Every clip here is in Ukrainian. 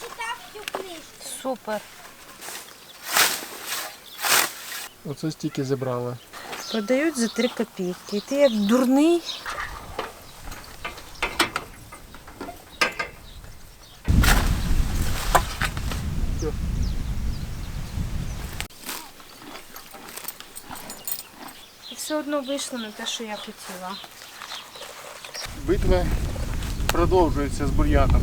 читав всю книжку. Супер. Оце стільки зібрали. Продають за 3 копійки. І ти як дурний. І все одно вийшло не те, що я хотіла. Битва продовжується з бур'яном.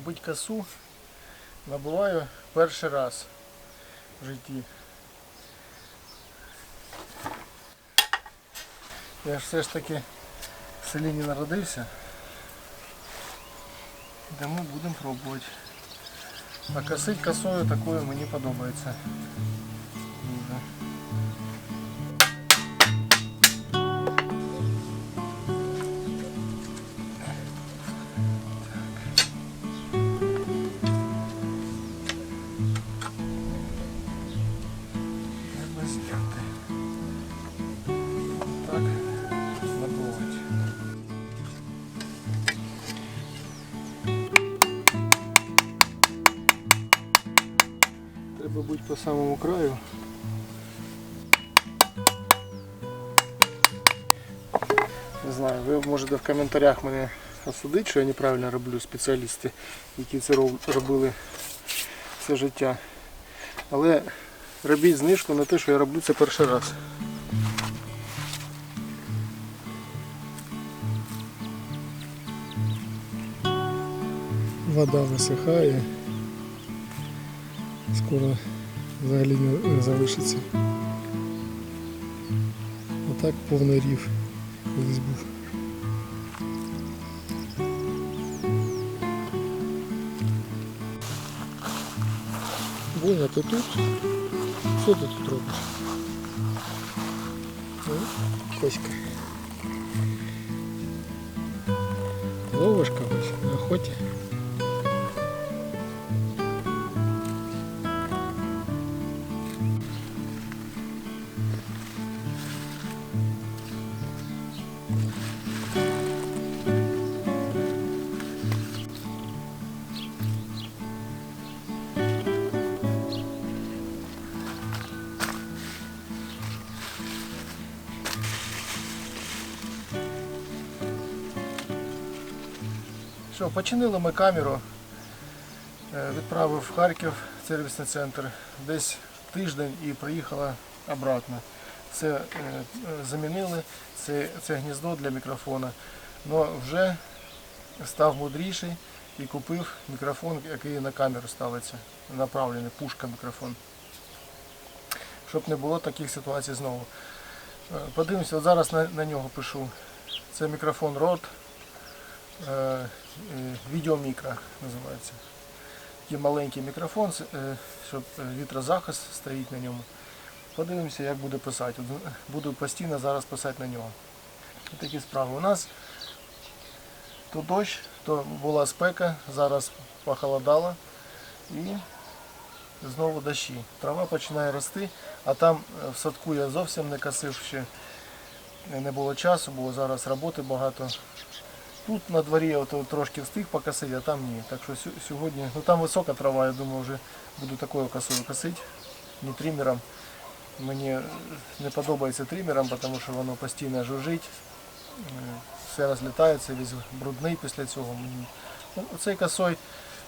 Набить косу набуваю перший раз в житті. Я ж все ж таки в селі не народився. Тому будемо пробувати. А косить косою такою мені подобається. Дуже. Самому краю. Не знаю, ви можете в коментарях мене осудити, що я неправильно роблю спеціалісти, які це робили все життя. Але робіть знижку на те, що я роблю це перший раз. Вода висихає. Скоро взагалі не, залишиться. Отак повний рів колись був. Боня, ти тут? Що ти тут робиш? А? Коська. Ловиш когось на охоті? Що, починили ми камеру, е, відправив в Харків сервісний центр, десь тиждень і приїхала обратно. Це е, замінили, це, це гніздо для мікрофона. але вже став мудріший і купив мікрофон, який на камеру ставиться, направлений, пушка мікрофон. Щоб не було таких ситуацій знову. Е, Подивимося, от зараз на, на нього пишу. Це мікрофон Rode. Е, е, відеомікро називається. Такий маленький мікрофон, е, щоб вітрозахист стоїть на ньому. Подивимося, як буде писати. Буду постійно зараз писати на нього. Такі справи. У нас то дощ, то була спека, зараз похолодало і знову дощі. Трава починає рости, а там в садку я зовсім не косив ще. Не було часу, бо зараз роботи багато. Тут на дворі я от трошки встиг покосити, а там ні. Так що сьогодні, ну там висока трава, я думаю, вже буду такою косою косити, не тримером. мені не подобається тримером, тому що воно постійно жужжить, е, все розлітається, весь брудний після цього. Ну, Цей косой,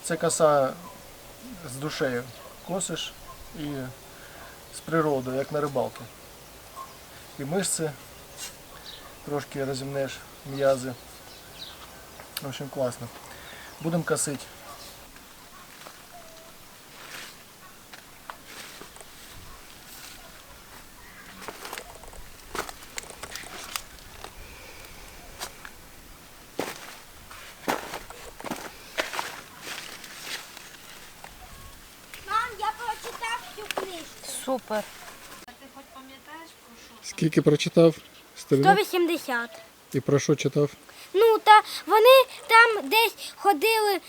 це коса з душею. Косиш і з природою, як на рибалці. І мишці трошки розімнеш м'язи. В общем, класно. Будемо косити. Мам, я прочитав всю книжку. Супер. Скільки прочитав? 180. І про що читав? Ну, та вони там десь ходили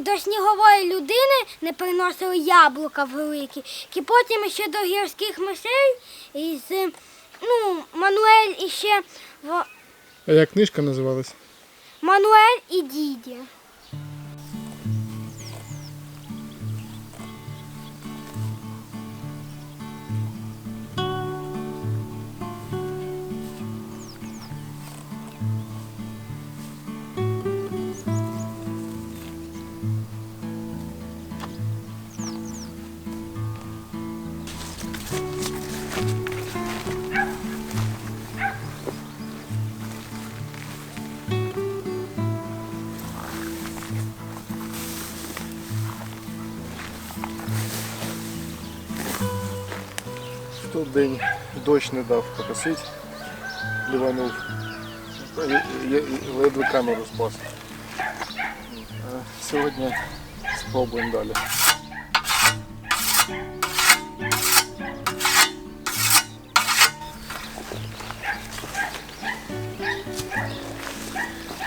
до снігової людини, не приносили яблука великі. І потім ще до гірських мишей із ну, Мануель і ще в- А як книжка називалась? Мануель і Діді. день дощ не дав покосити, ліванув. Я- я- я Ледве камеру спас. А Сьогодні спробуємо далі.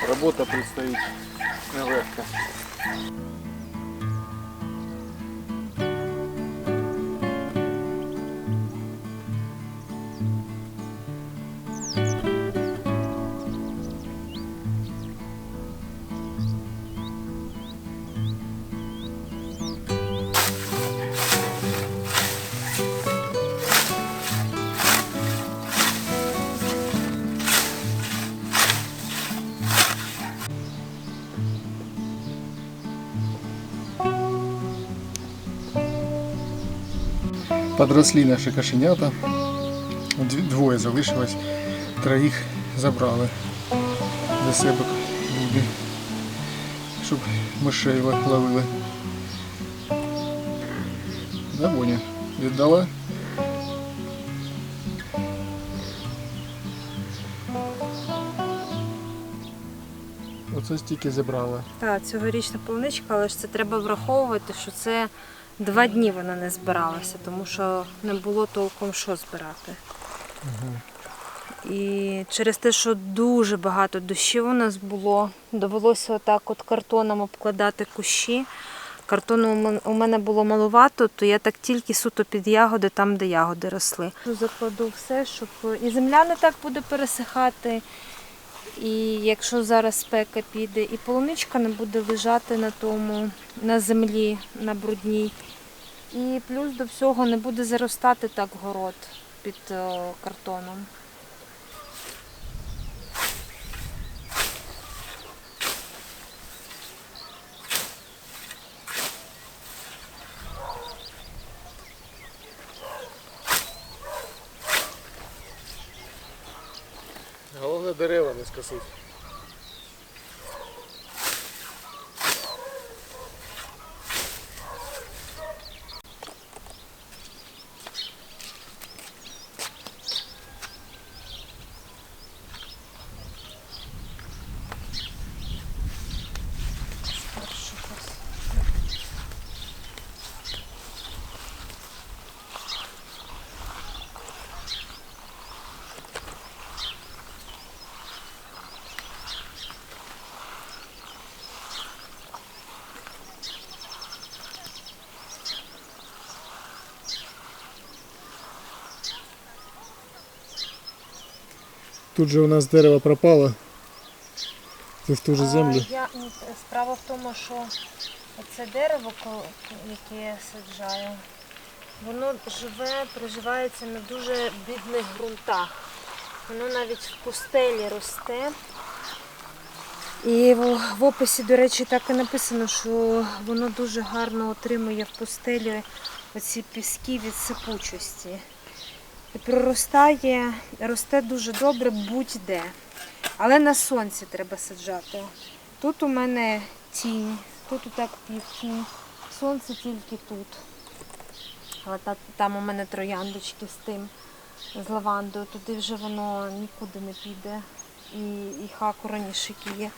Робота предстоїть нелегка. Подросли наші кошенята. Двоє залишилось, троїх забрали для себе люди, щоб мишей ло- ловили. Да, Боня? Віддала? Оце стільки забрала. Так, цьогорічна полуничка, але ж це треба враховувати, що це два дні вона не збиралася, тому що не було толком що збирати. І через те, що дуже багато дощів у нас було, довелося отак от картоном обкладати кущі. Картону у мене було маловато, то я так тільки суто під ягоди, там, де ягоди росли. Закладу все, щоб і земля не так буде пересихати, і якщо зараз спека піде, і полуничка не буде лежати на тому, на землі, на брудній. І плюс до всього не буде заростати так город під е, картоном. Головне дерева не скосить. Тут же у нас дерево пропало. Це в ту же землю. Я, справа в тому, що це дерево, яке я саджаю, Воно живе, проживається на дуже бідних ґрунтах. Воно навіть в пустелі росте. І в, в описі, до речі, так і написано, що воно дуже гарно отримує в пустелі оці піски від сипучості. Проростає, росте дуже добре будь-де. Але на сонці треба саджати. Тут у мене тінь, тут отак півтінь. Сонце тільки тут. Але там у мене трояндочки з тим, з лавандою. Туди вже воно нікуди не піде. І, і хаку раніше є.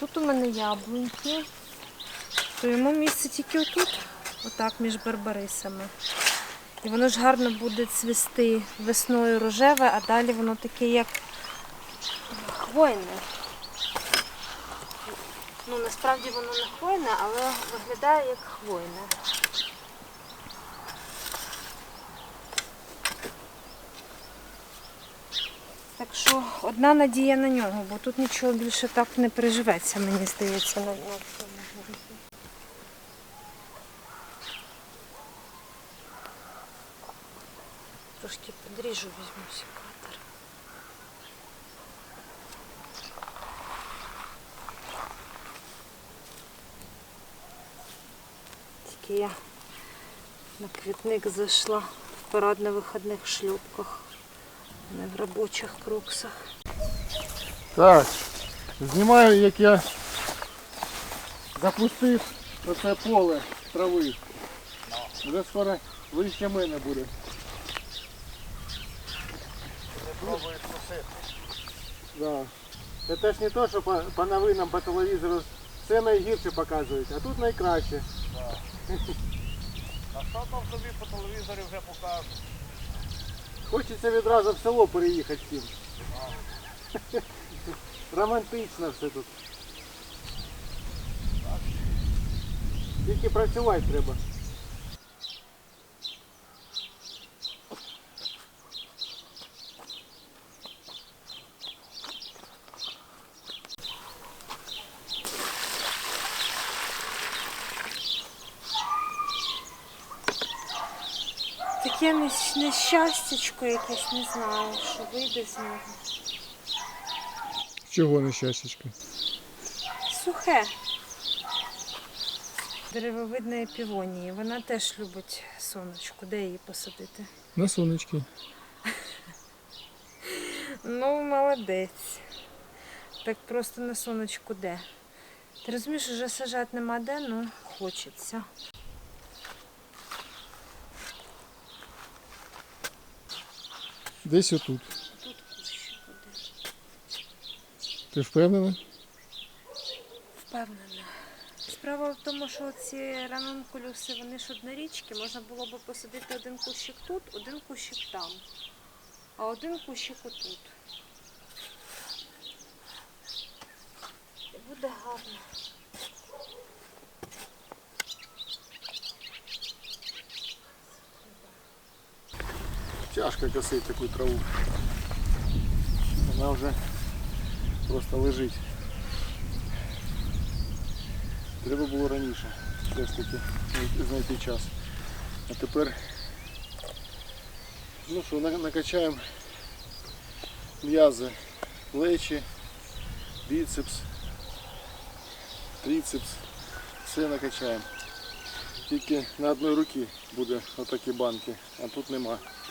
Тут у мене яблуньки. То йому місце тільки отут, отак між барбарисами. І воно ж гарно буде цвісти весною рожеве, а далі воно таке як хвойне. Ну, насправді воно не хвойне, але виглядає як хвойне. Так що одна надія на нього, бо тут нічого більше так не переживеться, мені здається, на, на цьому вулиці. Трошки подріжу, візьму секатор. Тільки я на квітник зайшла в парадно-виходних шлюпках, не в робочих кроксах. Так, знімаю, як я запустив оце поле трави. Вже скоро вище мене буде. Да. Це ж не то, що по, по новинам, по телевізору все найгірше показують, а тут найкраще. А що там тобі по телевізорі вже покажуть? Хочеться відразу в село переїхати всім. Романтично все тут. Тільки працювати треба. Таке нещ- нещастячко якесь, не знаю, що вийде з нього. Чого нещастячка? Сухе. Деревовидної півонії. Вона теж любить сонечко. Де її посадити? На сонечки. Ну, молодець. Так просто на сонечку де. Ти розумієш, вже сажати нема де, ну хочеться. Десь отут. Тут кущик один. Ти впевнена? Впевнена. Справа в тому, що ці ранункулюси, вони ж однорічки, можна було б посадити один кущик тут, один кущик там, а один кущик отут. Буде гарно. Тяжко косить таку траву. Вона вже просто лежить. Треба було раніше все ж таки знайти час. А тепер ну що, накачаємо м'язи, плечі, біцепс, трицепс, все накачаємо. Тільки на одній руці буде отакі банки, а тут нема.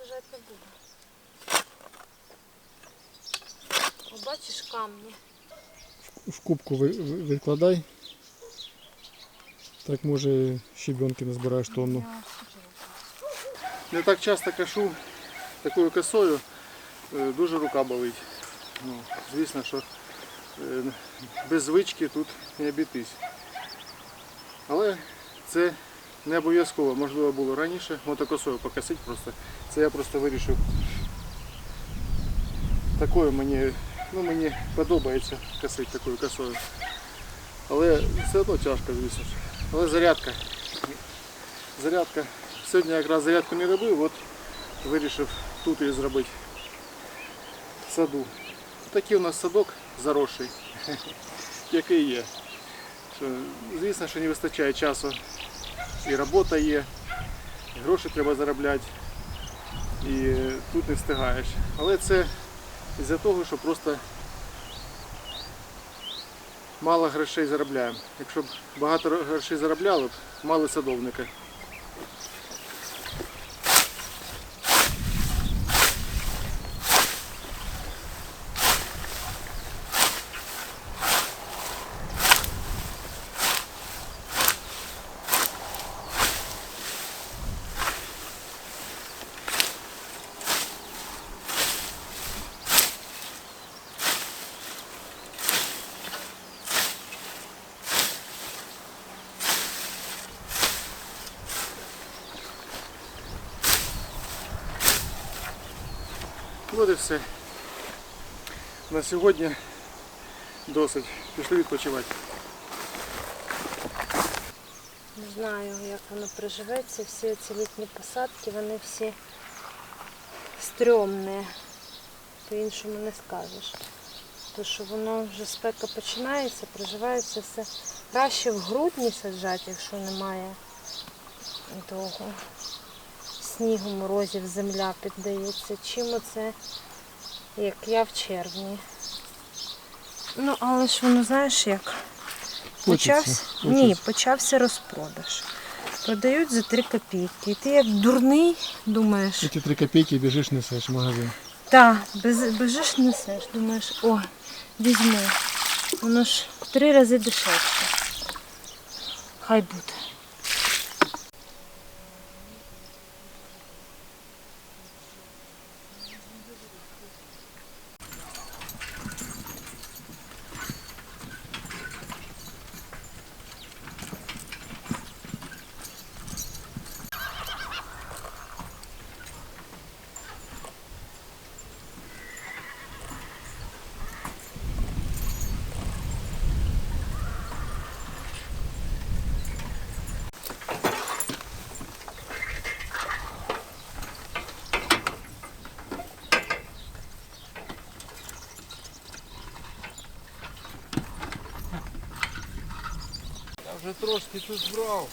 сажати не буду. О, бачиш камні? в кубку ви- ви- відкладай. Так може щебенки назбираєш тонну. Я не так часто кашу такою косою, е, дуже рука болить. Ну, звісно, що е, без звички тут не обійтись. Але це не обов'язково, можливо, було раніше мотокосою покосити просто. Це я просто вирішив. Такою мені, ну, мені подобається косити такою косою. Але все одно тяжко, звісно. Але зарядка. Зарядка. Сьогодні якраз зарядку не робив, от вирішив тут її зробити. В саду. Такий у нас садок заросший, який є. Звісно, що не вистачає часу. І робота є, і гроші треба заробляти. І тут не встигаєш. Але це із-за того, що просто мало грошей заробляємо. Якщо б багато грошей заробляли б, мали садовника. От все. На сьогодні досить. Пішли відпочивати. Не знаю, як воно приживеться. Всі ці літні посадки, вони всі стрьомні. По-іншому не скажеш. То що воно вже спека починається, приживається все. Краще в грудні саджати, якщо немає того снігу, морозів, земля піддається, чим оце, як я в червні. Ну, але ж воно, знаєш, як почався, ні, почався розпродаж. Продають за 3 копійки. І ти як дурний думаєш, Ці три копійки біжиш несеш в магазин. та, без, бежиш несеш, думаєш, о, візьму. Воно ж в три рази дешевше. Хай буде. Вже трошки тут збрав.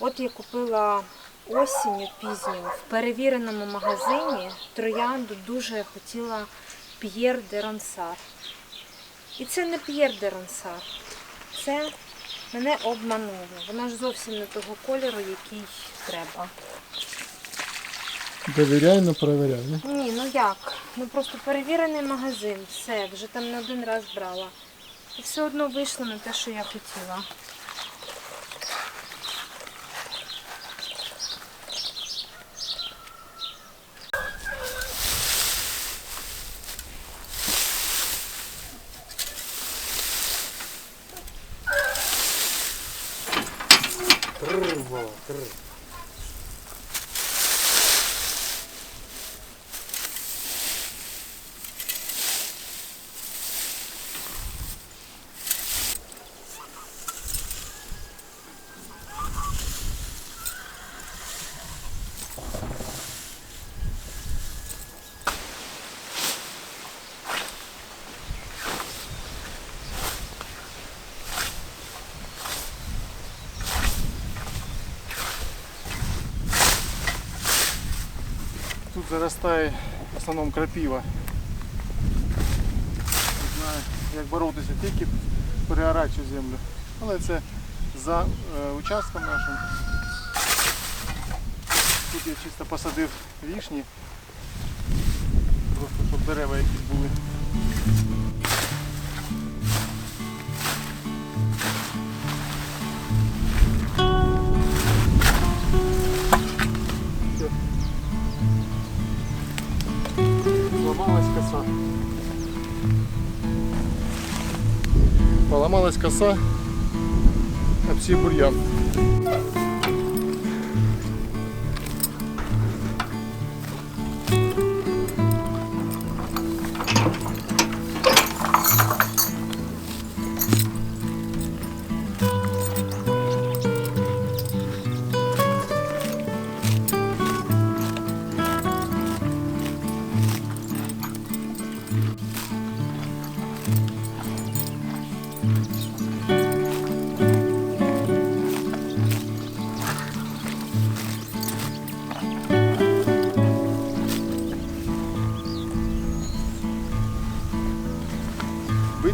От я купила осінню пізню в перевіреному магазині троянду дуже хотіла П'єр де Ронсар. І це не П'єр де Ронсар. Це мене обмануло. Вона ж зовсім не того кольору, який треба. Довіряй, ну перевіряй. Не? Ні, ну як? Ну просто перевірений магазин, все, вже там не один раз брала. І все одно вийшло на те, що я хотіла. Тут заростає в основному крапіва. Не знаю, як боротися, тільки переорати цю землю. Але це за е, участком нашим. Тут я чисто посадив вішні. Просто щоб дерева якісь були. Сломалась коса. Поломалась коса, обсей бурьян.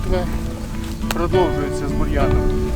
Битва продовжується з бур'яном.